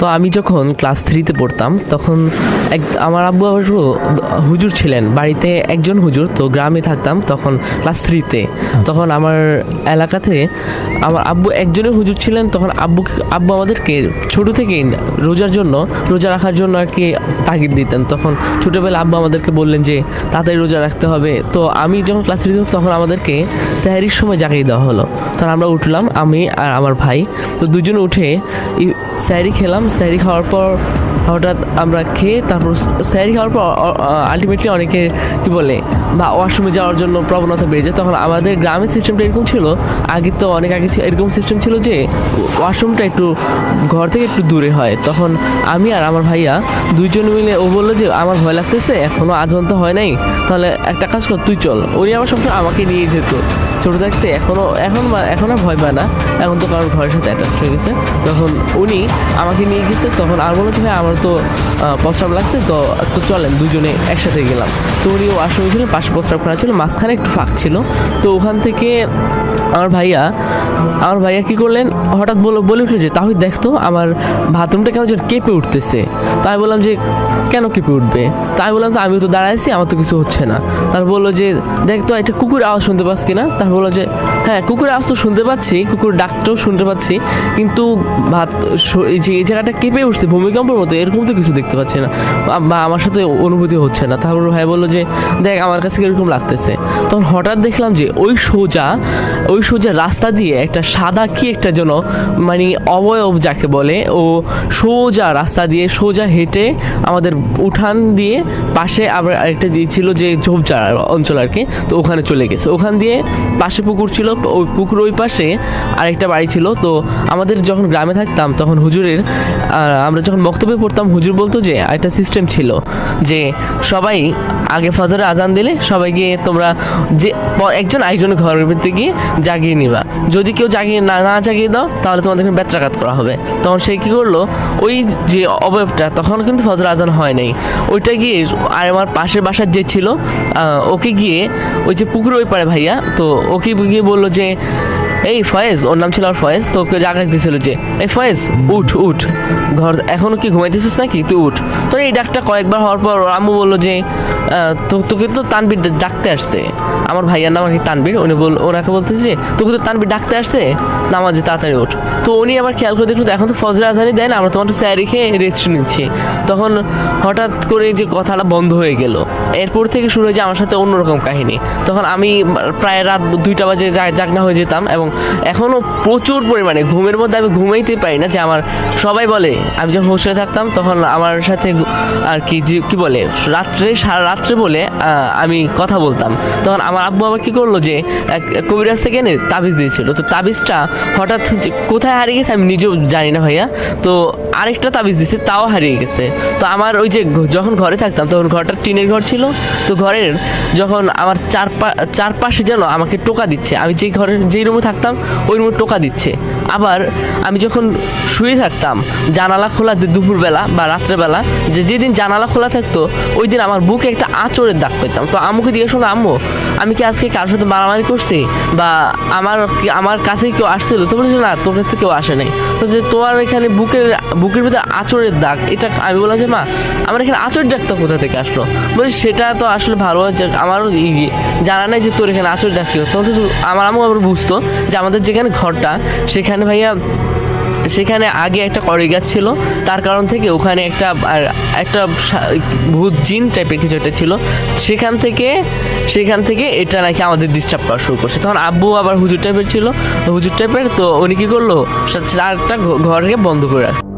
তো আমি যখন ক্লাস থ্রিতে পড়তাম তখন এক আমার আব্বু অবশ্য হুজুর ছিলেন বাড়িতে একজন হুজুর তো গ্রামে থাকতাম তখন ক্লাস থ্রিতে তখন আমার এলাকাতে আমার আব্বু একজনের হুজুর ছিলেন তখন আব্বু আব্বু আমাদেরকে ছোট থেকেই রোজার জন্য রোজা রাখার জন্য আর কি তাগিদ দিতেন। তখন ছোটোবেলা আব্বু আমাদেরকে বললেন যে তাড়াতাড়ি রোজা রাখতে হবে। তো আমি যখন ক্লাস থ্রিতে তখন আমাদেরকে স্যাহারির সময় জাগিয়ে দেওয়া হলো। তখন আমরা উঠলাম আমি আর আমার ভাই তো দুজন উঠে ই- স্যারি খেলাম স্যারি খাওয়ার পর হঠাৎ আমরা খেয়ে তারপর স্যারি খাওয়ার পর আলটিমেটলি অনেকে কি বলে, বা ওয়াশরুমে যাওয়ার জন্য প্রবণতা বেড়ে যায়। তখন আমাদের গ্রামের সিস্টেমটা এরকম ছিল, আগে তো অনেক আগে এরকম সিস্টেম ছিল যে ওয়াশরুমটা একটু ঘর থেকে একটু দূরে হয়। তখন আমি আর আমার ভাইয়া দুইজন মিলে, ও বলল যে, আমার ভয় লাগতেছে এখনও আজন তো হয় নাই, তাহলে একটা কাজ কর, তুই চল। উনি আবার সবসময় আমাকে নিয়ে যেত। ছোটো থাকতে এখনও এখন এখন আর ভয় পায় না। এখন তো কারণ ঘরের সাথে অ্যাটাচ হয়ে গেছে। তখন উনি আমাকে নিয়ে গেছে, তখন আর বলো যে, ভাই, আমার তো প্রস্রাব লাগছে, তো তো চলেন দুজনে একসাথে গেলাম। তো উনি ওয়াশরুমে ছিলেন পাশে প্রস্রাবখানা ছিল, মাঝখানে একটু ফাঁক ছিল। তো ওখান থেকে আমার ভাইয়া আমার ভাইয়া কি করলেন, হঠাৎ বলে বলে উঠল যে তাহলে দেখতো আমার বাথরুমটা কেন যেন কেঁপে উঠতেছে। তাই বললাম যে, কেন কেঁপে উঠবে? তাই বললাম, তো আমি তো দাঁড়াইছি আমার তো কিছু হচ্ছে না। তার বলল যে, দেখ তো, একটা কুকুর আওয়াজ শুনতে পাচ্ছ কিনা? তার বলল যে হ্যাঁ কুকুরের আওয়াজ তো শুনতে পাচ্ছি, কুকুর ডাকটাও শুনতে পাচ্ছি, কিন্তু ভাত এই জায়গাটা কেঁপে উঠছে, ভূমিকম্পের মতো, এরকম তো কিছু দেখতে পাচ্ছি না। বা আমার সাথে অনুভূতি হচ্ছে না। তারপর ভাই বলল যে, দেখ, আমার কাছে এরকম লাগতেছে? তখন হঠাৎ দেখলাম যে, ওই সোজা ওই সোজা রাস্তা দিয়ে একটা সাদা কি একটা যেন মানে অবয়ব যাকে বলে, ও সোজা রাস্তা দিয়ে সোজা হেঁটে আমাদের উঠান দিয়ে পাশে আবার একটা যে ছিল যে ঝোপঝাড় অঞ্চল আর কি, তো ওখানে চলে গেছে। ওখান দিয়ে পাশে পুকুর ছিল ওই পুকুর ওই পাশে আরেকটা বাড়ি ছিল। তো আমাদের যখন গ্রামে থাকতাম, তখন হুজুরের আমরা যখন বক্তব্যে পড়তাম, হুজুর বলতো যে একটা সিস্টেম ছিল যে সবাই আগে ফজরে আজান দিলে সবাই গিয়ে তোমরা যে, একজন আরেকজনের ঘরের ভিতরে গিয়ে জাগিয়ে নিবা। যদি কেউ জাগিয়ে না না জাগিয়ে দাও, তাহলে তোমাদেরকে বেত্রাঘাত করা হবে। তখন সে কী করল, ওই যে অবয়বটা, তখন কিন্তু ফজর আজান হয় নাই। ওইটা গিয়ে আর আমার পাশের বাসার যে ছিল ওকে গিয়ে ওই যে পুকুর ওই পারে ভাইয়া, তো ওকে গিয়ে বলল যে এই ফয়েজ, ওর নাম ছিল আর ফয়েজ তো ওকে জাগাই দিয়েছিল যে, এই ফয়েজ, উঠ উঠ। ঘর, এখনও কি ঘুমাইতেছিস নাকি? তুই উঠ। তো এই ডাকটা কয়েকবার হওয়ার পর আম্মু বলল যে তোকে তো তানবির ডাকতে আসছে। আমার ভাইয়ার নাম আর কি তানবির উনি বল ওনাকে বলতেছে যে, তোকে তো তানবির ডাকতে আসছে? নামাজে তাড়াতাড়ি ওঠ তো উনি আবার খেয়াল করে দেখল এখন তো ফজর আজানি দেয় না, আমরা তোমার তো স্যারি খেয়ে রেস্ট নিচ্ছি। তখন হঠাৎ করে যে কথাটা বন্ধ হয়ে গেল। এরপর থেকে শুরু হয়েছে আমার সাথে অন্যরকম কাহিনী। তখন আমি প্রায় রাত দুইটা বাজে জাগনা হয়ে যেতাম এবং এখনও প্রচুর পরিমাণে, ঘুমের মধ্যে আমি ঘুমাইতে পারি না, যে আমার সবাই বলে, আমি যখন হোস্টেলে থাকতাম তখন আমার সাথে আর কি যে, কী বলে, রাত্রে সারা রাত্রে বলে আমি কথা বলতাম। তখন আমার আব্বু আবার কী করল যে কবিরাজ থেকে এনে তাবিজ দিয়েছিল। তো তাবিজটা হঠাৎ কোথায় হারিয়ে গেছে আমি নিজেও জানি না ভাইয়া। তো আরেকটা তাবিজ দিছে, তাও হারিয়ে গেছে। তো আমার ওই যে যখন ঘরে থাকতাম, তখন ঘরটা টিনের ঘর ছিল। তো ঘরের যখন আমার চারপা চারপাশে যেন আমাকে টোকা দিচ্ছে, আমি যেই ঘরে যেই রুমে থাকতাম, ওই রুমে টোকা দিচ্ছে। আবার আমি যখন শুয়ে থাকতাম, জানালা খোলা দুপুরবেলা বা রাত্রেবেলা, যে যেদিন জানালা খোলা থাকতো ওই দিন আমার বুকে একটা আঁচড়ের দাগ পেতাম। তো আম্মুকে জিজ্ঞেস করলাম, আম্মু, আমি কি আজকে কারোর সাথে মারামারি করছি? বা আমার আমার কাছে কেউ আসছিল? তো বলেছে, না, তোর কাছে কেউ আসে নাই। তো যে তোমার এখানে বুকের বুকের ভিতরে আঁচড়ের দাগ। এটা আমি বললাম যে, মা, আমার এখানে আঁচড় দাগটা কোথা থেকে আসলো? বলছি, সেটা তো আসলে ভালো যে, আমারও জানা নাই যে তোর এখানে আঁচড় দাগ কি তখন তো আমার আম্মু আবার বুঝতো যে, আমাদের যেখানে ঘরটা, সেখানে ভাইয়া, সেখানে আগে একটা কড়ি গাছ ছিল। তার কারণ থেকে ওখানে একটা একটা ভূত জিন টাইপের কিছু একটা ছিল। সেখান থেকে সেখান থেকে এটা নাকি আমাদের ডিস্টার্ব করা শুরু করছে। তখন আব্বু আবার হুজুর টাইপের ছিল। হুজুর টাইপের তো উনি কী করল? চারটা ঘরকে বন্ধ করে রাখছে।